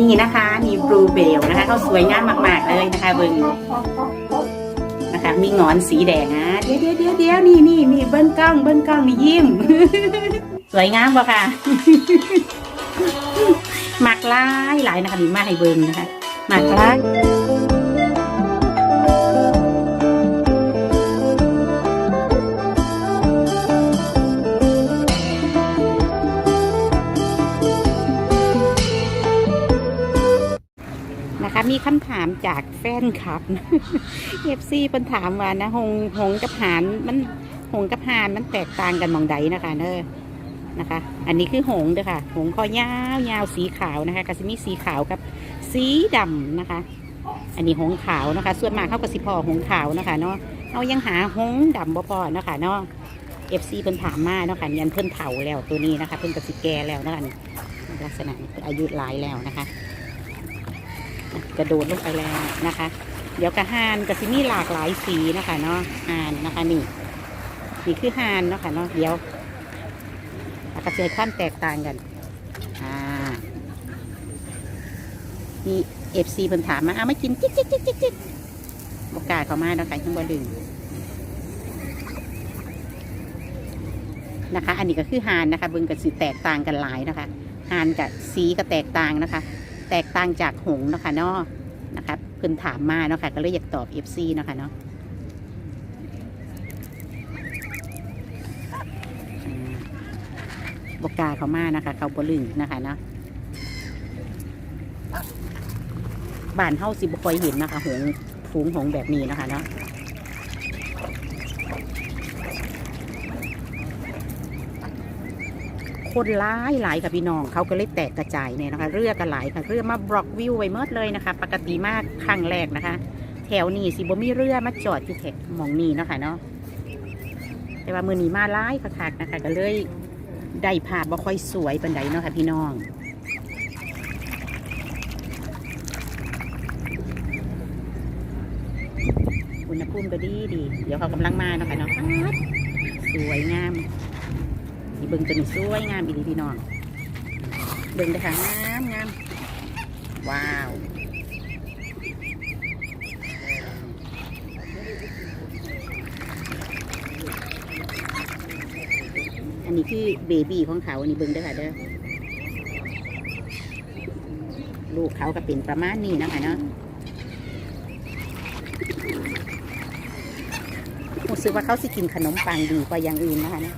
นี่นะคะนี่บลูเบลนะคะเขาสวยงามมาก ๆ เลยนะคะเบิ้งนะคะ มีงอนสีแดงอะเดี๋ยวเดี๋ยวเดี๋ยวเดี๋ยวนี่นี่นี่เบิ้งกล้องเบิ้งกล้องนี่ยิ้ม สวยงามปะค่ะหมักลายหลายนะคะนี่มาให้เบิ้งนะคะหมักลาย มีคำถามจากแฟนคลับเอฟซีเพิ่นถามว่านะหงหงกับหานมันหงกับหานมันแตกต่างกันมองใดนะคะเนอนะคะ อันนี้คือหงเด้อค่ะ หงคอยาวยาวสีขาวนะคะกาซิมีสีขาวกับสีดำนะคะ อันนี้หงขาวนะคะ ส่วนมากเข้าก็สิพอหงขาวนะคะเนาะเอายังหาหงส์ดำบ่พอเนาะคะเนาะเอฟซีเพิ่นถามมาเนาะค่ะยันเพิ่นเฒ่าแล้วตัวนี้นะคะ เพิ่นกสิแก่แล้วนะคะนี่ลักษณะอายุหลายแล้วนะคะ กระโดดลงไปแล้วนะคะ เดี๋ยวกระหานกระซิมีหลากหลายสีนะคะเนาะหานนะคะนี่นี่คือหานเนาะค่ะเนาะเดี๋ยวกระเจายความแตกต่างกันอ่านี่เอฟซีเพิ่นถามมาเอามากินจิ๊กจิ๊กจิ๊กจิ๊กจิ๊กบกล้าเข้ามาเนาะค่ะทั้งบ่ดึงนะคะ อันนี้ก็คือหานนะคะเบิ่งกับสีแตกต่างกันหลายนะคะหานกับสีก็แตกต่างนะคะ แตกต่างจากหงเนาะคะเนาะนะคะเพิ่นถามมาเนาะค่ะก็เลยอยากตอบ FC เนาะค่ะเนาะบกกาเขามานะคะ เขาบลึงนะคะเนาะบ้านเฮาสิบ่ค่อยเห็นนะคะหงฟูงหงแบบนี้นะคะเนาะ คนร้ายหลายค่ะพี่น้อง เขาก็เลยแตกกระจายเนี่ยนะคะ เรือกันหลายค่ะเรือมาบล็อกวิวไว้เมิดเลยนะคะ ปกติมากครั้งแรกนะคะ แถวนี้สิบ่มีเรือมาจอดอยู่แถวหมองนี้เนาะคะเนาะแต่ว่ามือนี้มาร้ายคักๆนะคะ ก็เลยได้ภาพบ่ค่อยสวยปันใดเนาะค่ะพี่น้องอุณหภูมิก็ดีดี เดี๋ยวเขากำลังมาเนาะค่ะเนาะสวยงาม เบิ่งตัวนี้สวยงามอีหลีพี่น้องเบิ่งเด้อค่ะงามงามว้าวอันนี้คือเบบีของเขาอันนี้เบิ่งเด้อค่ะเด้อลูกเขาก็เป็นประมาณนี้นะคะเนาะรู้สึกว่าเขาสิกินขนมปังดีกว่าอย่างอื่นนะคะเนาะ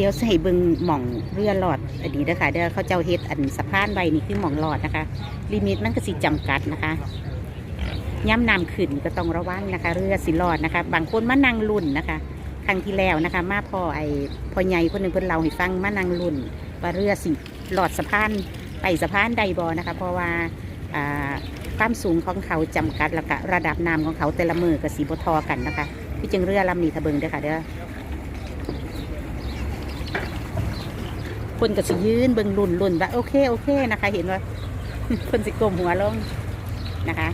ดี๋ยวใส่เบิงหม่องเรือหลอดอันนี้นะคะเดี๋ยวเขาเจ้าเฮ็ดอันสะพานใบนี่คือหม่องหลอดนะคะ ลิมิตมันก็สิจำกัดนะคะย่ำน้ำขึ้นก็ต้องระวังนะคะ เรือสิรอดนะคะ บางคนมานั่งลุ่นนะคะ ครั้งที่แล้วนะคะ มาพอไอ้พอใหญ่คนหนึ่งเพิ่นเล่าให้ฟังมานั่งลุ่นว่าเรือสิหลอดสะพานไปสะพานใดบอนะคะ เพราะว่าความสูงของเขาจำกัดแล้วก็ระดับน้ำของเขาแต่ละมือกับสีบทอกันนะคะที่จึงเรือลำนี้ทะเบิงเด้อค่ะเด้อ คนก็สิยืนเบิงลุ่นลุ่นว่าโอเคโอเคนะคะ เห็นว่าคนสิกลมหัวลงนะคะ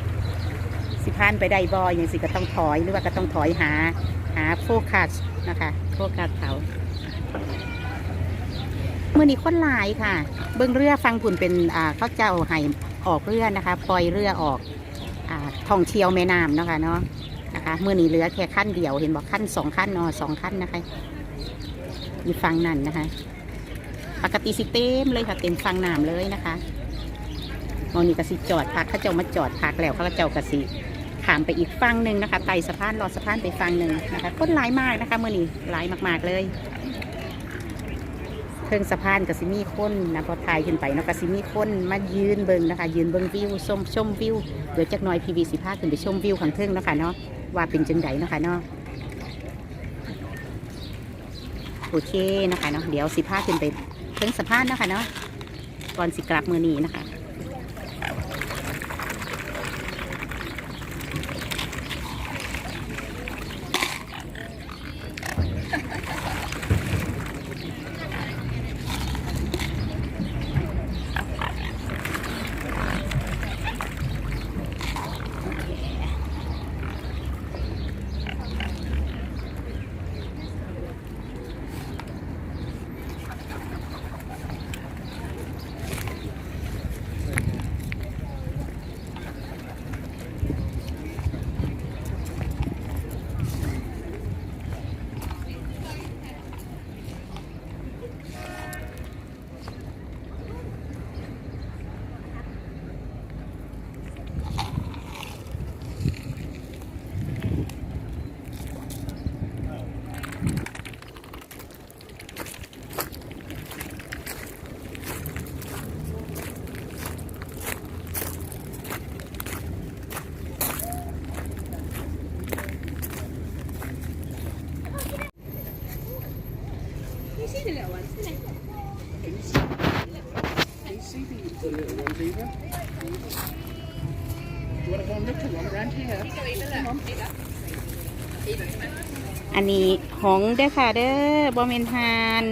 สิพานไปได้บอยอย่างสิก็ต้องถอยหรือว่าก็ต้องถอยหาหาโฟกัสนะคะโฟกัสเขาเมื่อนี้คนหลายค่ะ เบิ้งเรือฟังผุนเป็นอ่าเขาเจ้าให้ออกเรือนะคะปล่อยเรือออกอ่าท่องเที่ยวแม่น้ำนะคะเนาะนะคะเมื่อนี้เรือแค่ขั้นเดียวเห็นบอกขั้นสองขั้นนาะสองขั้นนะคะอยู่ฟังนั่นนะคะ ปกติสิเต็มเลยค่ะเต็มฟังน้ำเลยนะคะมองนี่กสิจอดพักเขาเจ้ามาจอดพักแล้วเขาเจ้ากสิขามไปอีกฝั่งหนึ่งนะคะไต่สะพานรอสะพานไปฝั่งหนึ่งนะคะคนหลายมากนะคะเมื่อนี้หลายมากๆเลยเทิงสะพานกับซิมีคนนะพอถ่ายขึ้นไปเนาะกับซิมีคนมายืนเบิงนะคะ ยืนเบิงวิวชมชมวิวเดี๋ยวจักหน่อยพีวีสิพาขึ้นไปชมวิวข้างเทิงนะคะเนาะว่าเป็นจังไดนะคะเนาะโอเคนะคะเนาะเดี๋ยวสิพาขึ้นไป เทิงสะพานนะคะเนาะก่อนสิกลับมือนี้นะคะ the little ones either? Do you want to go and look at one around here? Go Eva, look. Eva. Eva, come on. อันนี้หงส์เด้อค่ะเด้อบอมเมนฮาน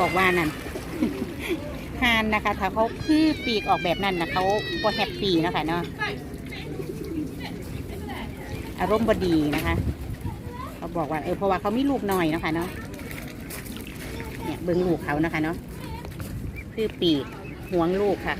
บอกว่านั่นฮานนะคะ ถ้าเขาคือปีกออกแบบนั้นนะเขาก็แฮปปี้นะคะเนาะอารมณ์บดีนะคะ เขาบอกว่าเออเพราะว่าเขามีลูกน้อยนะคะเนาะเนี่ยเบิ้งลูกเขานะคะเนาะคือปีกห่วงลูกค่ะ